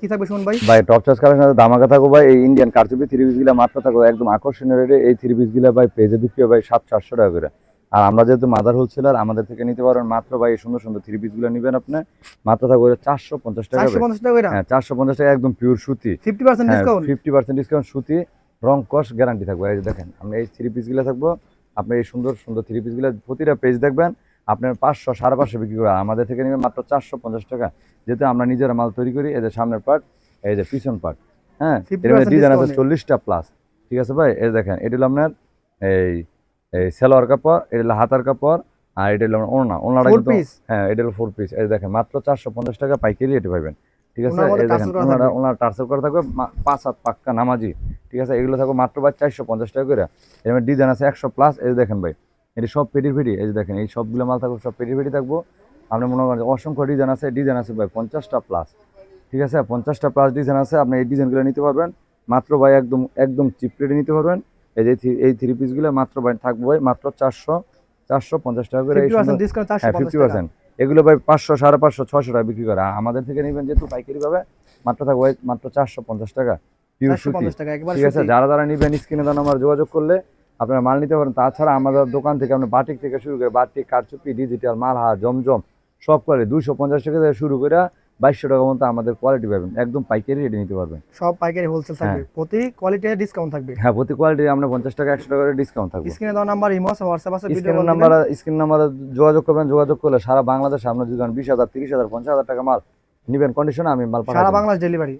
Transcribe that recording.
কি থাকবে শুনুন ভাই? ভাই টপ চার্জ কালেকশন দামাকা থাকো ভাই এই ইন্ডিয়ান কারচুপি থ্রি পিসগুলা মাত্র থাকো একদম আকর্ষণীয় রেটে এই থ্রি পিসগুলা ভাই পেজে বিক্রি ভাই সাতশো আটশো টাকা করে। আর আমরা যেহেতু মাদার হোলসেলার আমাদের থেকে নিতে পারবেন মাত্র ভাই এই সুন্দর সুন্দর থ্রি পিসগুলো নেবেন আপনি মাত্র থাকবে চারশো পঞ্চাশ টাকা চারশো পঞ্চাশ টাকা হ্যাঁ চারশো পঞ্চাশ টাকা একদম পিওর সুতি। Fifty percent discount fifty percent discount সুতি রং কস গ্যারান্টি থাকবে। এই দেখেন আপনি এই থ্রি পিসগুলো থাকব আপনি এই সুন্দর সুন্দর থ্রি পিসগুলো প্রতিটা পেজ দেখবেন আপনার পাঁচশো সাড়ে পাঁচশো বিক্রি করে আমাদের থেকে নেবেন মাত্র চারশো পঞ্চাশ টাকা। যেহেতু আমরা নিজেরা মাল তৈরি করি এই যে সামনের পার্ট এই যে পিছন পার্ট হ্যাঁ? 50% এর মধ্যে ডিজাইন আছে চল্লিশটা প্লাস ঠিক আছে ভাই? এই দেখেন এটা হলো আপনার এই এই সেলোয়ার কাপড় এটা হলো হাতার কাপড় আর এটা হলো ওড়না। ওড়নাটা কিন্তু হ্যাঁ এটা হলো ফোর পিস এই দেখেন মাত্র চারশো পঞ্চাশ টাকা পাইকারি এটা পাইবেন ঠিক আছে? এই দেখেন ওনারা। ওনার টার্সেল করা থাকবে পাঁচ হাত পাক্কা নামাজি ঠিক আছে? এগুলো থাকবে মাত্র ভাই চারশো পঞ্চাশ টাকা করে। এর ডিজাইন আছে একশো প্লাস এই দেখেন ভাই এটি সব পেটি ফেটি এই যে দেখেন এই সবগুলো মাল থাকবে সব পেটি ফেটি থাকব। আপনি মনে করেন অসংখ্য ডিজাইন আছে ডিজাইন আছে ভাই পঞ্চাশটা প্লাস ঠিক আছে? পঞ্চাশটা প্লাস ডিজাইন আছে আপনি এই ডিজাইনগুলো নিতে পারবেন। মাত্র ভাই একদম একদম চিপ রেটে নিতে পারবেন। এই যে এই থ্রি পিসগুলো মাত্র ভাই থাকবে ভাই মাত্র চারশো চারশো পঞ্চাশ টাকা করে হ্যাঁ ফিফটি পার্সেন্ট এগুলো ভাই পাঁচশো সাড়ে পাঁচশো ছশো টাকা বিক্রি করে। আমাদের থেকে নেবেন যেহেতু পাইকারি পাবে মাত্র থাকবে মাত্র চারশো পঞ্চাশ টাকা। পিওর সুতি। ঠিক আছে? যারা যারা নিবেন স্ক্রিনে দেন আমার যোগাযোগ করলে আপনারা মাল নিতে পারেন। তাছাড়া আমাদের দোকান থেকে আপনার বাটিক থেকে শুরু করে বাটিক কারচুপি ডিজিটাল মালহা জমজম সব করে দুইশো পঞ্চাশ টাকা থেকে শুরু করে বাইশশো টাকা মতো আমাদের কোয়ালিটি পাবেন। একদম পাইকারি রেটে নিতে পারবেন। সব পাইকারি হোলসেল থাকবে। হ্যাঁ। প্রতি কোয়ালিটি ডিসকাউন্ট থাকবে। হ্যাঁ প্রতি কোয়ালিটি আমরা পঞ্চাশ টাকা একশো টাকা করে ডিসকাউন্ট থাকবে। স্ক্রিনে দেওয়া নাম্বার ইমো হোয়াটসঅ্যাপ আছে ভিডিও স্ক্রিন নাম্বার স্ক্রিন নাম্বারে যোগাযোগ করবেন। যোগাযোগ করলে সারা বাংলাদেশে আপনার যদি বিশ হাজার তিরিশ হাজার পঞ্চাশ হাজার টাকা মাল নিবেন কন্ডিশনে আমি মাল সারা বাংলাদেশ ডেলিভারি